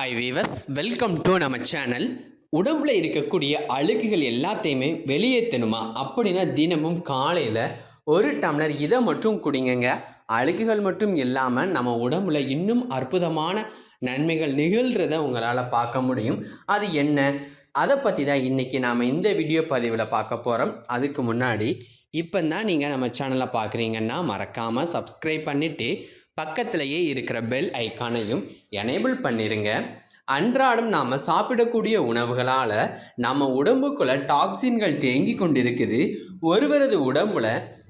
Hi viewers welcome to நம்ம channel உடம்புல இருக்கக்கூடிய அழுக்குகள் எல்லாத்தையுமே வெளியேற்றணுமா அப்படின்னா தினமும் காலையில் ஒரு டம்ளர் இதை மட்டும் குடிங்கங்க. அழுக்குகள் மட்டும் இல்லாமல் நம்ம உடம்புல இன்னும் அற்புதமான நன்மைகள் நிகழ்கிறத உங்களால் பார்க்க முடியும். அது என்ன? அதை பற்றி தான் இன்றைக்கி நாம் இந்த வீடியோ பதிவில் பார்க்க போகிறோம் அதுக்கு முன்னாடி இப்போ தான் நீங்கள் நம்ம சேனலை பார்க்குறீங்கன்னா மறக்காமல் சப்ஸ்கிரைப் பண்ணிவிட்டு பக்கத்திலேயே இருக்கிற பெல் ஐக்கானையும் எனேபிள் பண்ணிடுங்க அன்றாடம் நாம் சாப்பிடக்கூடிய உணவுகளால் நம்ம உடம்புக்குள்ள டாக்ஸின்கள் தேங்கி கொண்டிருக்குது. ஒருவரது உடம்புல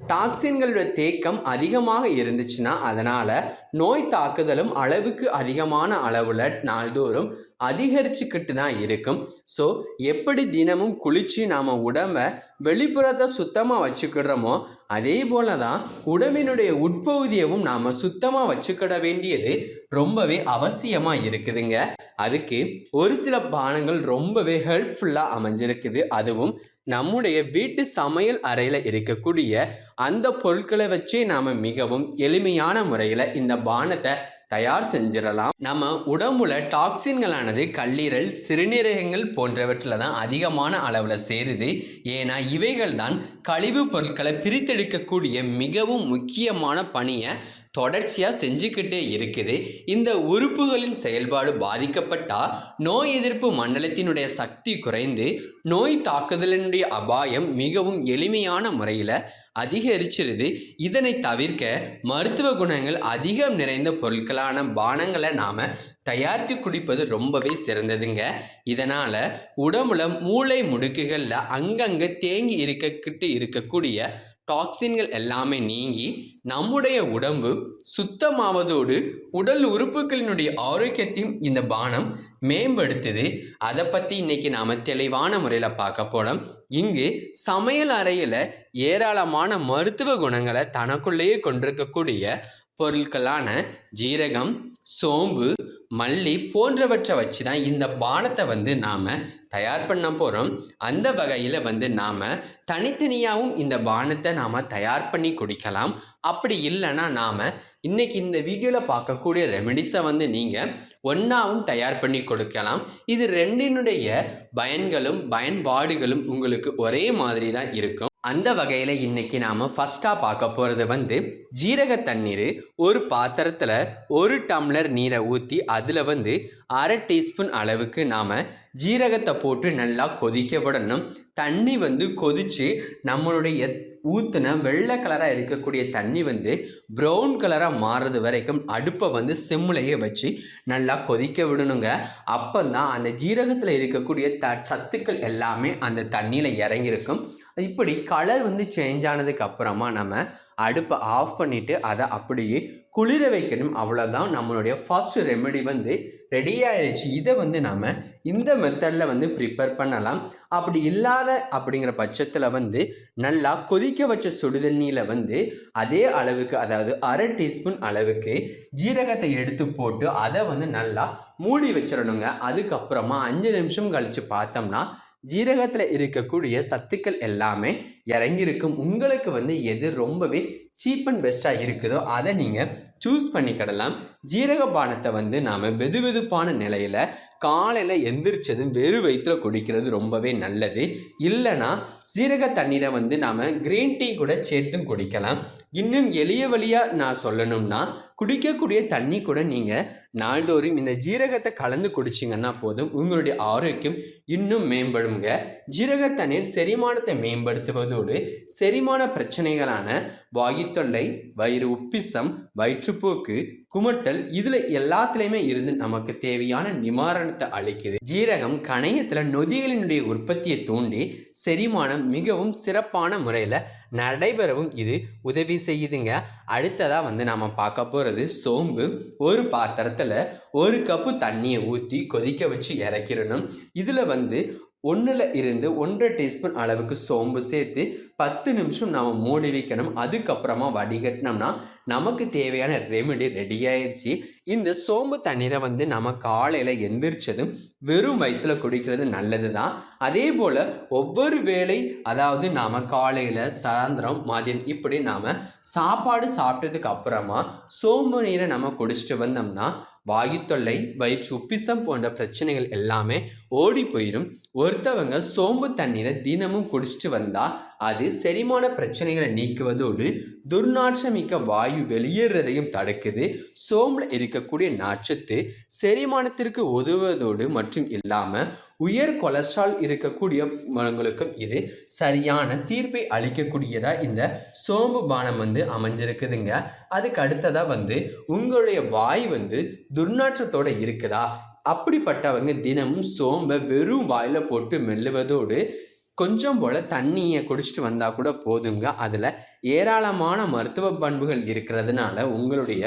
டாக்ஸின்களோட தேக்கம் அதிகமாக இருந்துச்சுன்னா அதனால் நோய் தாக்குதலும் அளவுக்கு அதிகமான அளவில் நாள்தோறும் அதிகரிச்சுக்கிட்டு தான் இருக்கும். ஸோ எப்படி தினமும் குளித்து நாம் உடம்பை வெளிப்புறத்தை சுத்தமாக வச்சுக்கிடுறோமோ அதே போல தான் உடம்பினுடைய உட்பகுதியவும் நாம் சுத்தமாக வச்சுக்கிட வேண்டியது ரொம்பவே அவசியமாக இருக்குதுங்க. அதுக்கு ஒரு சில பானங்கள் ரொம்பவே ஹெல்ப்ஃபுல்லாக அமைஞ்சிருக்குது. அதுவும் நம்முடைய வீட்டு சமையல் அறையில் இருக்கக்கூடிய அந்த பொருட்களை வச்சே நாம் மிகவும் எளிமையான முறையில் இந்த பானத்தை தயார் செஞ்சிடலாம். நம்ம உடம்புல டாக்ஸின்களானது கல்லீரல் சிறுநீரகங்கள் போன்றவற்றில் தான் அதிகமான அளவில் சேருது. ஏன்னா இவைகள் தான் கழிவுப் பொருட்களை பிரித்தெடுக்கக்கூடிய மிகவும் முக்கியமான பணியை தொடர்ச்சியாக செஞ்சுக்கிட்டே இருக்குது. இந்த உறுப்புகளின் செயல்பாடு பாதிக்கப்பட்டால் நோய் எதிர்ப்பு மண்டலத்தினுடைய சக்தி குறைந்து நோய் தாக்குதலினுடைய அபாயம் மிகவும் எளிமையான முறையில் அதிகரிச்சிருது. இதனை தவிர்க்க மருத்துவ குணங்கள் அதிகம் நிறைந்த பொருட்களான பானங்களை நாம் தயாரித்து குடிப்பது ரொம்பவே சிறந்ததுங்க. இதனால் உடம்புல மூளை முடுக்குகளில் அங்கங்கே தேங்கி இருக்கக்கிட்டு இருக்கக்கூடிய டாக்ஸின்கள் எல்லாமே நீங்கி நம்முடைய உடம்பு சுத்தமாவதோடு உடல் உறுப்புகளினுடைய ஆரோக்கியத்தையும் இந்த பானம் மேம்படுத்துது. அதை பற்றி இன்றைக்கி நாம் தெளிவான முறையில் பார்க்க போகலாம் இங்கு சமையல் அறையில் ஏராளமான மருத்துவ குணங்களை தனக்குள்ளேயே கொண்டிருக்கக்கூடிய பொருட்களான ஜீரகம் சோம்பு மல்லி போன்றவற்றை வச்சு தான் இந்த பானத்தை வந்து நாம் தயார் பண்ண போகிறோம் அந்த வகையில் வந்து நாம் தனித்தனியாகவும் இந்த பானத்தை நாம் தயார் பண்ணி குடிக்கலாம். அப்படி இல்லைன்னா நாம் இன்றைக்கி இந்த வீடியோவில் பார்க்கக்கூடிய ரெமெடிஸை வந்து நீங்கள் ஒன்றாவும் தயார் பண்ணி கொடுக்கலாம். இது ரெண்டினுடைய பயன்களும் பயன்பாடுகளும் உங்களுக்கு ஒரே மாதிரி தான் இருக்கும். அந்த வகையில் இன்னைக்கு நாம் ஃபஸ்ட்டாக பார்க்க போகிறது வந்து ஜீரக தண்ணீர் ஒரு பாத்திரத்தில் ஒரு டம்ளர் நீரை ஊற்றி அதில் வந்து அரை டீஸ்பூன் அளவுக்கு நாம் ஜீரகத்தை போட்டு நல்லா கொதிக்க விடணும். தண்ணி வந்து கொதித்து நம்மளுடைய ஊற்றுன வெள்ளை கலராக இருக்கக்கூடிய தண்ணி வந்து ப்ரௌன் கலராக மாறுறது வரைக்கும் அடுப்பை வந்து சிம்முலையே வச்சு நல்லா கொதிக்க விடணுங்க. அப்போ தான் அந்த ஜீரகத்தில் இருக்கக்கூடிய த சத்துக்கள் எல்லாமே அந்த தண்ணியில் இறங்கியிருக்கும். இப்படி கலர் வந்து சேஞ்ச் ஆனதுக்கு அப்புறமா நம்ம அடுப்பை ஆஃப் பண்ணிவிட்டு அதை அப்படியே குளிர வைக்கணும். அவ்வளோதான் நம்மளுடைய ஃபர்ஸ்ட் ரெமெடி வந்து ரெடி ஆயிடுச்சு இதை வந்து நம்ம இந்த மெத்தடில் வந்து ப்ரிப்பேர் பண்ணலாம். அப்படி இல்லாத அப்படிங்கிற பட்சத்தில் வந்து நல்லா கொதிக்க வச்ச சுடுதண்ணியில் வந்து அதே அளவுக்கு அதாவது அரை டீஸ்பூன் அளவுக்கு ஜீரகத்தை எடுத்து போட்டு அதை வந்து நல்லா மூடி வச்சிடணுங்க. அதுக்கப்புறமா அஞ்சு நிமிஷம் கழித்து பார்த்தோம்னா ஜீரகத்தில் இருக்கக்கூடிய சத்துக்கள் எல்லாமே இறங்கியிருக்கும். உங்களுக்கு வந்து எது ரொம்பவே சீப் அண்ட் பெஸ்ட்டாக இருக்குதோ அதை நீங்கள் சூஸ் பண்ணிக்கிடலாம். ஜீரக பானத்தை வந்து நாம் வெது வெதுப்பான நிலையில் காலையில் எந்திரிச்சதும் வெறு வயிற்றில் குடிக்கிறது ரொம்பவே நல்லது. இல்லைனா ஜீரக தண்ணீரை வந்து நாம் க்ரீன் டீ கூட சேர்த்தும் குடிக்கலாம். இன்னும் எளிய வழியாக நான் சொல்லணும்னா குடிக்கக்கூடிய தண்ணி கூட நீங்கள் நாள்தோறும் இந்த ஜீரகத்தை கலந்து குடிச்சிங்கன்னா போதும். உங்களுடைய ஆரோக்கியம் இன்னும் மேம்படுங்க. ஜீரக தண்ணீர் செரிமானத்தை மேம்படுத்துவதோடு செரிமான பிரச்சனைகளான வாயுத்தொல்லை வயிறு உப்பிசம் வயிற்றுப்போக்கு குமட்டல் இதில் எல்லாத்துலேயுமே இருந்து நமக்கு தேவையான நிவாரணத்தை அளிக்குது. ஜீரகம் கணையத்தில் நொதிகளினுடைய உற்பத்தியை தூண்டி செரிமானம் மிகவும் சிறப்பான முறையில் நடைபெறவும் இது உதவி செய்யுதுங்க. அடுத்ததாக வந்து நாம் பார்க்க போகிறது சோம்பு. ஒரு பாத்திரத்தில் ஒரு கப்பு தண்ணியை ஊற்றி கொதிக்க வச்சு இறக்கிடணும். இதில் வந்து ஒன்றில் இருந்து ஒன்றரை டீஸ்பூன் அளவுக்கு சோம்பு சேர்த்து பத்து நிமிஷம் நம்ம மூடி வைக்கணும். அதுக்கப்புறமா வடிகட்டினோம்னா நமக்கு தேவையான ரெமெடி ரெடி ஆயிடுச்சு இந்த சோம்பு தண்ணீரை வந்து நம்ம காலையில் எந்திரிச்சதும் வெறும் வயிற்றில் குடிக்கிறது நல்லது தான் அதே போல் ஒவ்வொரு வேளை அதாவது நாம் காலையில் சாயந்தரம் மதியம் இப்படி நாம் சாப்பாடு சாப்பிட்டதுக்கு அப்புறமா சோம்பு நீரை நம்ம குடிச்சிட்டு வந்தோம்னா வாயு தொல்லை வயிற்று உப்பிசம் போன்ற பிரச்சனைகள் எல்லாமே ஓடி போயிடும் ஒருத்தவங்க சோம்பு தண்ணீரை தினமும் குடிச்சிட்டு வந்தால் அது செரிமான பிரச்சனைகளை நீக்குவதோடு துர்நாற்றமிக்க வாயு வெளியேறதையும் தடுக்குது. சோம்பில் இருக்கக்கூடிய நாற்றத்து செரிமானத்திற்கு உதவுவதோடு மற்றும் இல்லாமல் உயர் கொலஸ்ட்ரால் இருக்கக்கூடியவங்களுக்கும் இது சரியான தீர்ப்பை அளிக்கக்கூடியதாக இந்த சோம்பு பானம் வந்து அமைஞ்சிருக்குதுங்க. அதுக்கு அடுத்ததாக வந்து உங்களுடைய வாய் வந்து துர்நாற்றத்தோட இருக்குதா? அப்படிப்பட்டவங்க தினமும் சோம்பை வெறும் வாயில் போட்டு மெல்லுவதோடு கொஞ்சம் போல் தண்ணியை குடிச்சிட்டு வந்தால் கூட போதுங்க. அதில் ஏராளமான மருத்துவ பண்புகள் இருக்கிறதுனால உங்களுடைய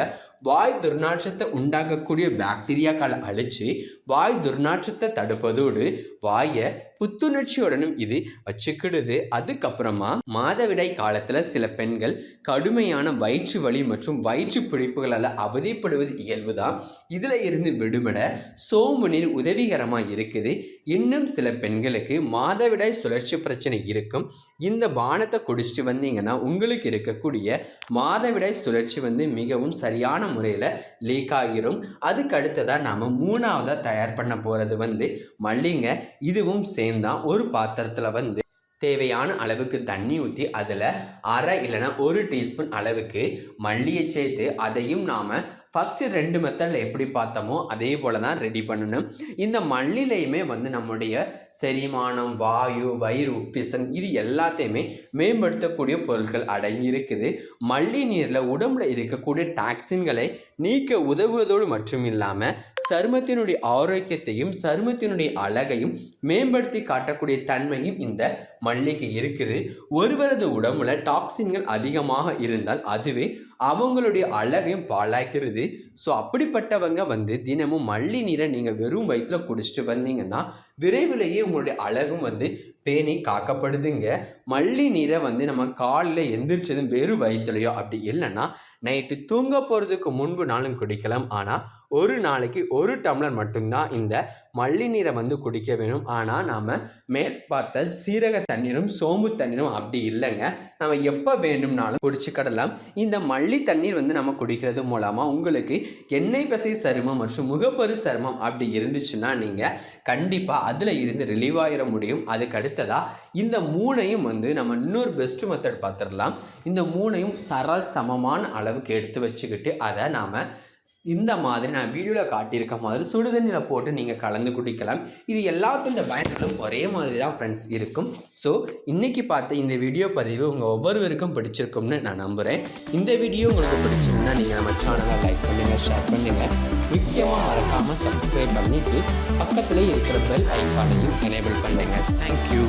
வாய் துர்நாற்றத்தை உண்டாக்கக்கூடிய பாக்டீரியாக்களை அழித்து வாய் துர்நாற்றத்தை தடுப்பதோடு வாயை புத்துணர்ச்சியுடனும் இது வச்சுக்கிடுது. அதுக்கப்புறமா மாதவிடாய் காலத்தில் சில பெண்கள் கடுமையான வயிற்று வலி மற்றும் வயிற்று பிடிப்புகளால் அவதிப்படுவது இயல்பு தான் இதில் இருந்து விடுபட சோம்பு நீர் உதவிகரமாக இருக்குது. இன்னும் சில பெண்களுக்கு மாதவிடாய் சுழற்சி பிரச்சனை இருக்கும். இந்த பானத்தை குடிச்சிட்டு வந்தீங்கன்னா உங்களுக்கு இருக்கக்கூடிய மாதவிடாய் சுழற்சி வந்து மிகவும் சரியான முறையில் லீக் ஆகிரும் அதுக்கு அடுத்ததாக நாம் மூணாவதாக தயார் பண்ண போகிறது வந்து மல்லிங்க. இதுவும் சேர்ந்தான் ஒரு பாத்திரத்தில் வந்து தேவையான அளவுக்கு தண்ணி ஊற்றி அதில் அரை இல்லைன்னா ஒரு டீஸ்பூன் அளவுக்கு மல்லியை சேர்த்து அதையும் நாம் ஃபஸ்ட்டு ரெண்டு மெத்தடில் எப்படி பார்த்தோமோ அதே போல் தான் ரெடி பண்ணணும். இந்த மல்லிலையுமே வந்து நம்முடைய செரிமானம் வாயு வயிறு உப்பிசன் இது எல்லாத்தையுமே மேம்படுத்தக்கூடிய பொருட்கள் அடங்கி இருக்குது. மல்லி நீரில் உடம்புல இருக்கக்கூடிய டாக்ஸின்களை நீக்க உதவுவதோடு மட்டும் இல்லாமல் சருமத்தினுடைய ஆரோக்கியத்தையும் சருமத்தினுடைய அழகையும் மேம்படுத்தி காட்டக்கூடிய தன்மையும் இந்த மல்லிகை இருக்குது. ஒருவரது உடம்புல டாக்ஸின்கள் அதிகமாக இருந்தால் அதுவே அவங்களுடைய அழகையும் பாழாக்கிறது. ஸோ அப்படிப்பட்டவங்க வந்து தினமும் மல்லி நீரை நீங்கள் வெறும் வயிற்றில் குடிச்சிட்டு வந்தீங்கன்னா விரைவிலேயே உங்களுடைய அழகும் வந்து பேணி காக்கப்படுதுங்க. மல்லி நீரை வந்து நம்ம காலையில் எந்திரிச்சதும் வெறும் வயிற்றுலையோ அப்படி இல்லைன்னா நைட்டு தூங்க போகிறதுக்கு முன்பு நாளும் குடிக்கலாம். ஆனால் ஒரு நாளைக்கு ஒரு டம்ளர் மட்டும்தான் இந்த மல்லி நீரை வந்து குடிக்க வேணும். ஆனால் நாம் மேற்பார்த்த சீரக தண்ணீரும் சோம்பு தண்ணீரும் அப்படி இல்லைங்க. நம்ம எப்போ வேணும்னாலும் குடிச்சுக்கிடலாம் இந்த மல்லி தண்ணீர் வந்து நம்ம குடிக்கிறது மூலமாக உங்களுக்கு எண்ணெய் பசை சருமம் மற்றும் முகப்பரு சருமம் அப்படி இருந்துச்சுன்னா நீங்கள் கண்டிப்பாக அதில் இருந்து ரிலீவ் ஆகிட முடியும். அதுக்கு அடுத்ததாக இந்த மூணையும் வந்து நம்ம இன்னொரு பெஸ்ட் மெத்தட் பார்த்துடலாம். இந்த மூணையும் சர சமமான அளவுக்கு எடுத்து வச்சுக்கிட்டு அதை நாம் இந்த மாதிரி நான் வீடியோவில் காட்டியிருக்க மாதிரி சுடுதண்ணியில் போட்டு நீங்கள் கலந்து குடிக்கலாம். இது எல்லாத்தோட பயன்களும் ஒரே மாதிரி தான் ஃப்ரெண்ட்ஸ் இருக்கும். ஸோ இன்றைக்கி பார்த்த இந்த வீடியோ பதிவு உங்கள் ஒவ்வொருவருக்கும் பிடிச்சிருக்கும்னு நான் நம்புகிறேன் இந்த வீடியோ உங்களுக்கு பிடிச்சிருந்தா நீங்கள் நம்ம சேனலை பண்ணுங்கள் ஷேர் பண்ணுங்கள் முக்கியமாக மறக்காமல் சப்ஸ்கிரைப் பண்ணிவிட்டு பக்கத்தில் இருக்கிற பெல் ஐக்கானையும் எனேபிள் பண்ணுங்கள் தேங்க்யூ